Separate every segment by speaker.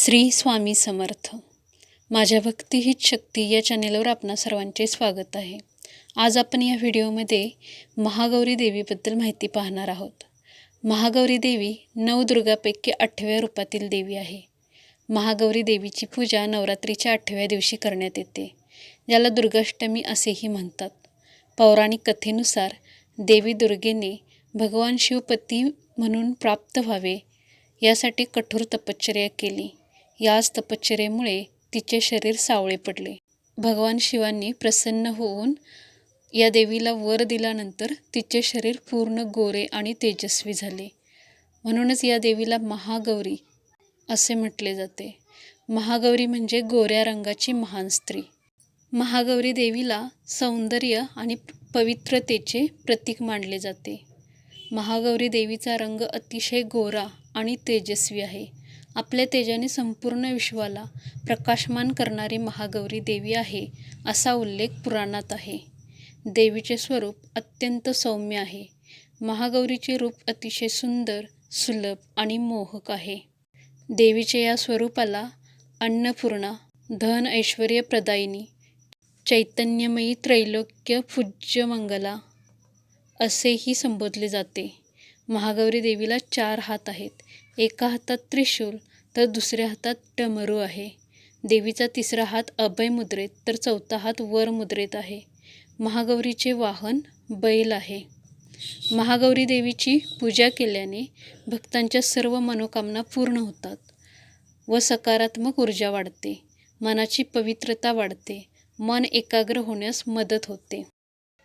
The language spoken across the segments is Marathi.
Speaker 1: श्री स्वामी समर्थ. माझ्या भक्ती हीच शक्ती या चॅनेलवर आपणा सर्वांचे स्वागत आहे. आज आपण या व्हिडिओमध्ये महागौरी देवीबद्दल माहिती पाहणार आहोत. महागौरी देवी नवदुर्गापैकी आठव्या रूपातील देवी आहे. महागौरी देवीची पूजा नवरात्रीच्या आठव्या दिवशी करण्यात येते ज्याला दुर्गाष्टमी असेही म्हणतात. पौराणिक कथेनुसार देवी दुर्गेने भगवान शिवपती म्हणून प्राप्त व्हावे यासाठी कठोर तपश्चर्या केली. याच तपश्चर्येमुळे तिचे शरीर सावळे पडले. भगवान शिवांनी प्रसन्न होऊन या देवीला वर दिल्यानंतर तिचे शरीर पूर्ण गोरे आणि तेजस्वी झाले. म्हणूनच या देवीला महागौरी असे म्हटले जाते. महागौरी म्हणजे गोऱ्या रंगाची महान स्त्री. महागौरी देवीला सौंदर्य आणि पवित्रतेचे प्रतीक मानले जाते. महागौरी देवीचा रंग अतिशय गोरा आणि तेजस्वी आहे. आपल्या तेजाने संपूर्ण विश्वाला प्रकाशमान करणारी महागौरी देवी आहे असा उल्लेख पुराणात आहे. देवीचे स्वरूप अत्यंत सौम्य आहे. महागौरीचे रूप अतिशय सुंदर सुलभ आणि मोहक आहे. देवीच्या या स्वरूपाला अन्नपूर्णा धन ऐश्वर्य प्रदायिनी चैतन्यमयी त्रैलोक्य पूज्य मंगला असेही संबोधले जाते. महागौरी देवीला चार हात आहेत. एका हातात त्रिशूल तर दुसऱ्या हातात डमरू आहे. देवीचा तिसरा हात अभय मुद्रेत तर चौथा हात वर मुद्रेत आहे. महागौरीचे वाहन बैल आहे. महागौरी देवीची पूजा केल्याने भक्तांच्या सर्व मनोकामना पूर्ण होतात व सकारात्मक ऊर्जा वाढते. मनाची पवित्रता वाढते. मन एकाग्र होण्यास मदत होते.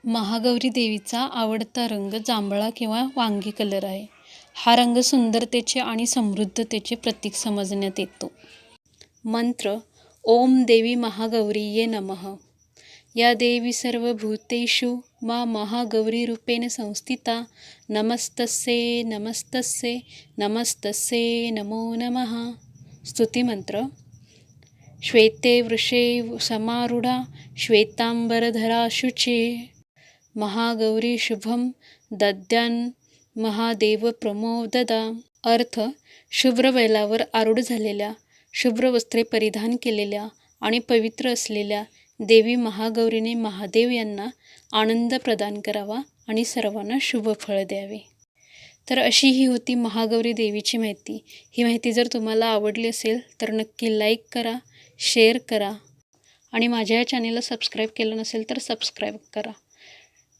Speaker 1: महागौरी देवीचा आवडता रंग जांभळा किंवा वांगी कलर आहे. हा रंग सुंदरतेचे आणि समृद्धतेचे प्रतीक समजण्यात येतो. मंत्र ओम देवी महागौरी ये नमः. या देवी सर्व भूतेषु मा महागौरी रूपेण संस्थिता नमस्तस्ये नमस्तस्ये नमस्तस्ये नमो नमः. स्तुतिमंत्र श्वेते वृषे समारूढा श्वेतांबरधरा शुचे महागौरी शुभम दद्यान महादेव प्रमोददा. अर्थ शुभ्र बैलावर आरूढ झालेल्या शुभ्र वस्त्रे परिधान केलेल्या आणि पवित्र असलेल्या देवी महागौरीने महादेव यांना आनंद प्रदान करावा आणि सर्वांना शुभ फळ द्यावे. तर अशी ही होती महागौरी देवीची माहिती. ही माहिती जर तुम्हाला आवडली असेल तर नक्की लाईक करा शेअर करा आणि माझ्या या चॅनेलला सबस्क्राईब केलं नसेल तर सबस्क्राईब करा.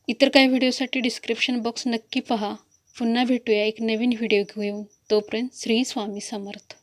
Speaker 1: इतर काही व्हिडिओसाठी डिस्क्रिप्शन बॉक्स नक्की पहा. पुन्हा भेटूया एक नवीन व्हिडिओ घेऊन. तोपर्यंत श्री स्वामी समर्थ.